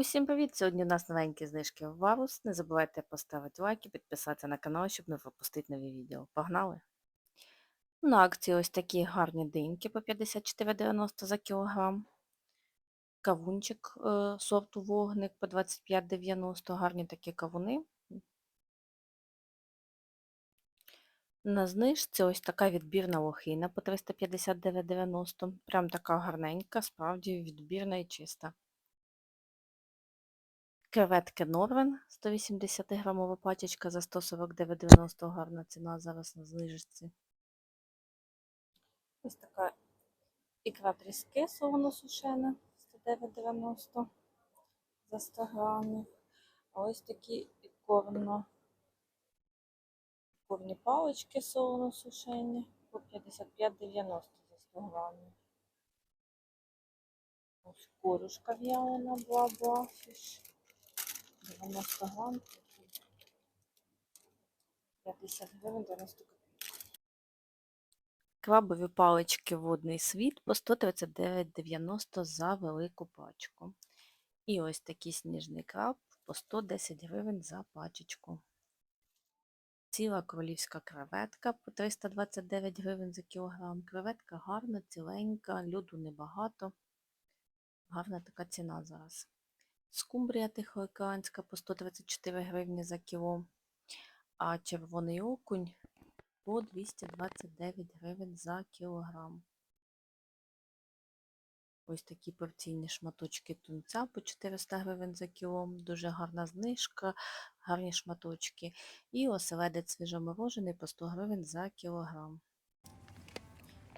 Усім привіт! Сьогодні у нас новенькі знижки в Варус. Не забувайте поставити лайк і підписатися на канал, щоб не пропустити нові відео. Погнали! На акції ось такі гарні диньки по 54,90 за кілограм. Кавунчик е, сорту вогник по 25,90. Гарні такі кавуни. На знижці ось така відбірна лохина по 359,90. Прям така гарненька, справді відбірна і чиста. Креветки Норвен 180 грамова пачечка за 149,90 гарна ціна зараз на знижці. Ось така ікра тріски солоно сушена 109,90 за 100 грамів. А ось такі ікорно ікорні палички солоно сушені по 55,90 за 100 грамів. Ось корюшка в'ялена, бла-бла, фіш. 90 грам, 50 гривень 90 копійок. Крабові палички водний світ по 139,90 за велику пачку. І ось такий сніжний краб по 110 гривень за пачечку. Ціла королівська креветка по 329 гривень за кілограм. Креветка гарна, ціленька, льоду небагато. Гарна така ціна зараз. Скумбрія тихоокеанська по 134 гривні за кіло, а червоний окунь по 229 гривень за кілограм. Ось такі порційні шматочки тунця по 400 гривень за кіло, дуже гарна знижка, гарні шматочки. І оселедець свіжоморожений по 100 гривень за кілограм.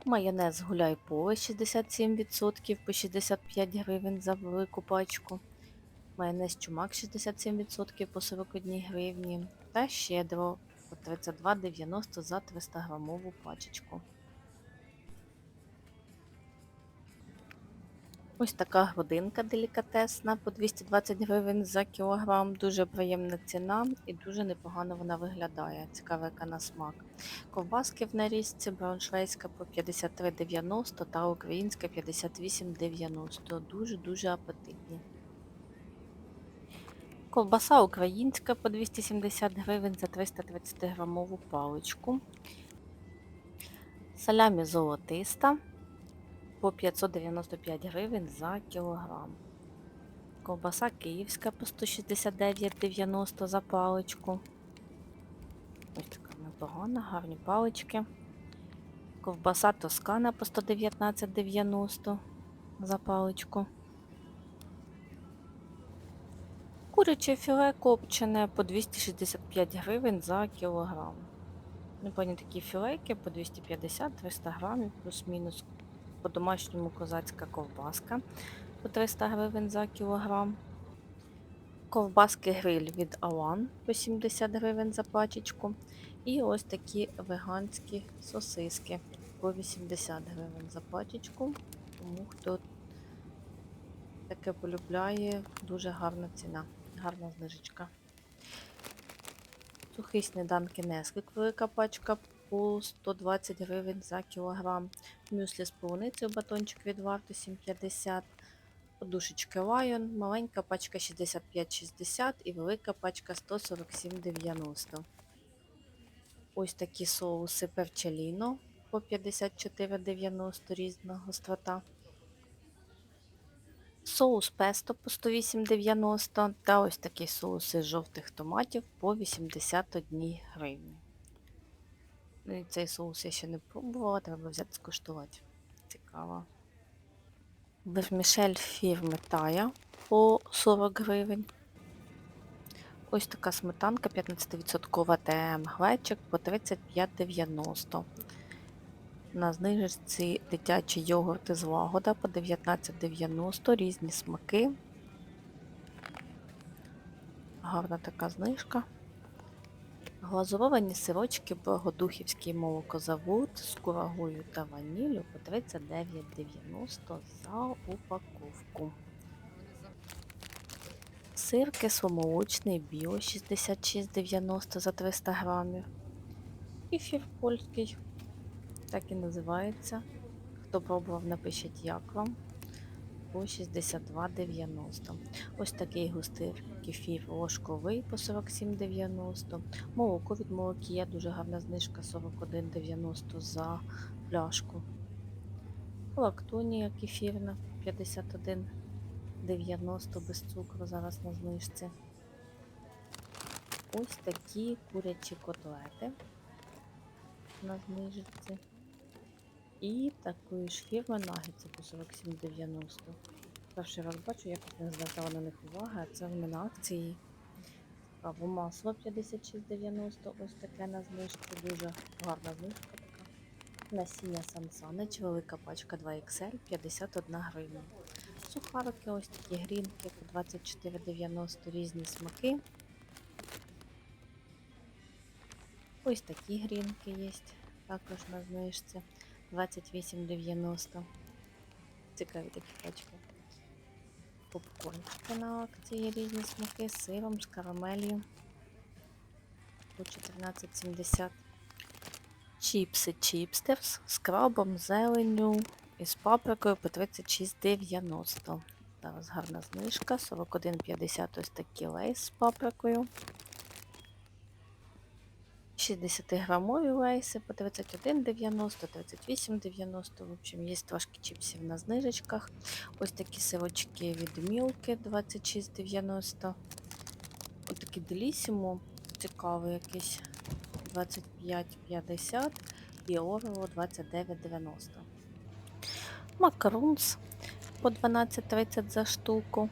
Майонез гуляй поле 67% по 65 гривень за велику пачку майонез чумак 67% по 41 гривні та щедро по 32,90 за 300 грамову пачечку. Ось така годинка делікатесна по 220 гривень за кілограм. Дуже приємна ціна і дуже непогано вона виглядає. Цікава яка на смак. Ковбаски в нарізці брауншвейська по 53,90 та українська 58,90. Дуже-дуже апетитні. Ковбаса українська по 270 гривень за 330 грамову паличку. Салямі золотиста по 595 гривень за кілограм. Ковбаса київська по 169,90 за паличку. Ось така непогана, гарні палички. Ковбаса тоскана по 119,90 за паличку. Куряче філе копчене по 265 гривень за кілограм. Непоні такі філейки по 250-300 грамів, плюс-мінус. По-домашньому козацька ковбаска по 300 гривень за кілограм. Ковбаски гриль від Алан по 70 гривень за пачечку. І ось такі веганські сосиски по 80 гривень за пачечку. Тому хто таке полюбляє, дуже гарна ціна гарна знижечка. Сухий сніданки Несквік, велика пачка по 120 гривень за кілограм. Мюслі з полуницею батончик від варти 7,50 Подушечки Lion, маленька пачка 65,60 і велика пачка 147,90. Ось такі соуси перчеліно по 54,90 різна гострота. Соус песто по 108,90 та ось такий соус із жовтих томатів по 81 гривні. Ну і цей соус я ще не пробувала, треба взяти скуштувати. Цікаво. Вермішель фірми Тая по 40 гривень. Ось така сметанка 15% ТМ глечик по 35,90 на знижці дитячі йогурти з лагода по 19,90, різні смаки. Гарна така знижка. Глазуровані сирочки Богодухівський молокозавод з курагою та ваніллю по 39,90 за упаковку. Сир кисломолочний біо 66,90 за 300 грамів. Кефір польський так і називається. Хто пробував, напишіть як вам. по 62,90. Ось такий густий кефір ложковий по 47,90. Молоко від молокія дуже гарна знижка 41,90 за пляшку. Лактонія кефірна 51,90 без цукру зараз на знижці. Ось такі курячі котлети на знижці. І такої ж фірми нагетси по 47,90. Перший раз бачу, я не звертала на них уваги, а це вони на акції. Або масло 56,90, ось таке на знижку, дуже гарна знижка така. Насіння Сансанич, велика пачка 2XL, 51 гривня. Сухарики, ось такі грінки по 24,90 різні смаки. Ось такі грінки є, також на знижці 28,90. Цікаві такі пачки. Попкорнчики на акції різні смаки з сиром, з карамелью по 14,70. Чіпси чіпстерс з крабом, зеленню і з паприкою по 36,90. Зараз гарна знижка, 41,50 ось такі лейс з паприкою. 60-грамові лейси по 31,90, 38,90. В общем, є трошки чіпсів на знижечках. Ось такі сирочки від Мілки 26,90. Ось такі Делісімо, цікавий якийсь 25,50 і Орео 29,90. Макарунс по 12,30 за штуку.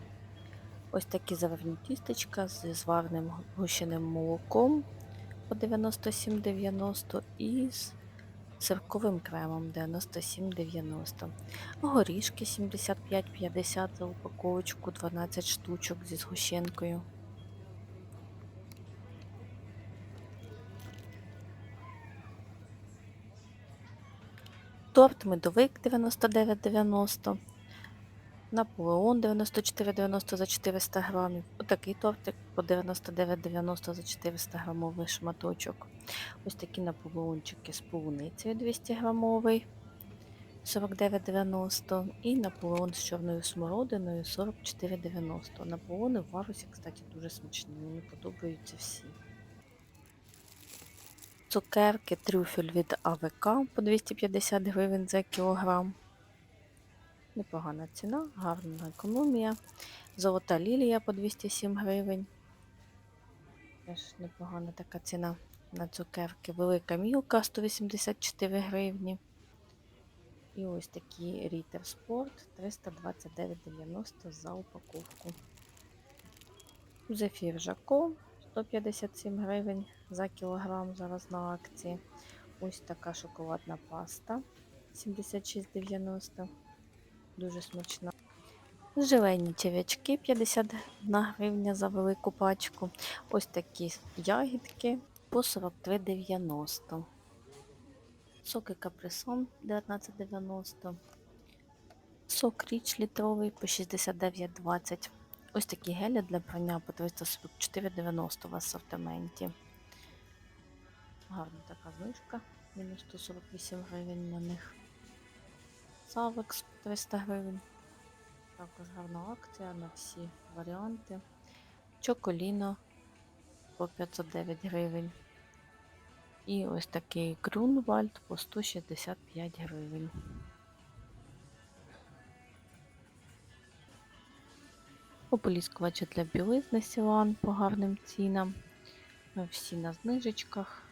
Ось такі заварні тістечка зі зварним гущеним молоком по 97,90 і з сирковим кремом 97,90. Горішки 75,50 за упаковочку, 12 штучок зі згущенкою. Торт медовик 99,90. Наполеон 94,90 за 400 грамів. Отакий тортик по 99,90 за 400 грамовий шматочок. Ось такі наполеончики з полуницею 200 грамовий 49,90 і наполеон з чорною смородиною 44,90. Наполеони в варусі, кстати, дуже смачні. Мені подобаються всі. Цукерки трюфель від АВК по 250 гривень за кілограм. Непогана ціна, гарна економія. Золота лілія по 207 гривень. Теж непогана така ціна на цукерки. Велика мілка 184 гривні. І ось такі Рітер Спорт 329,90 за упаковку. Зефір Жако 157 гривень за кілограм зараз на акції. Ось така шоколадна паста 76,90. Дуже смачна. Желені черв'ячки 51 гривня за велику пачку. Ось такі ягідки по 43,90. Соки каприсон 19,90. Сок річ літровий по 69,20. Ось такі гелі для прання по 344,90 в асортименті. Гарна така знижка. Мінус 148 гривень на них. Савекс 300 гривень. Також гарна акція на всі варіанти. Чоколіно по 509 гривень. І ось такий Грунвальд по 165 гривень. Ополіскувачі для білизни Сілан по гарним цінам. Всі на знижечках.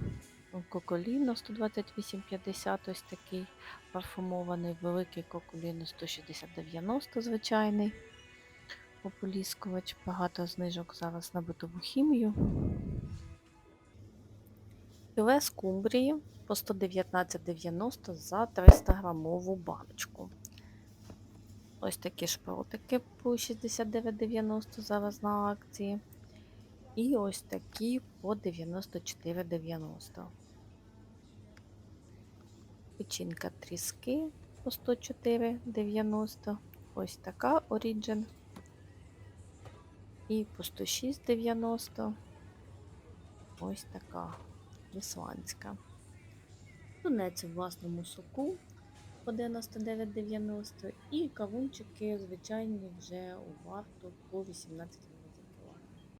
Коколіно 128,50 ось такий парфумований, великий коколіно 160,90 звичайний ополіскувач. Багато знижок зараз на битову хімію. Пюре скумбрії по 119,90 за 300 грамову баночку. Ось такі шпротики по 69,90 зараз на акції. І ось такі по 94,90. Печінка тріски по 104,90. Ось така Origin. І по 106,90. Ось така ісландська. Тунець у власному соку по 99,90 і кавунчики звичайні вже у варту по 18,90.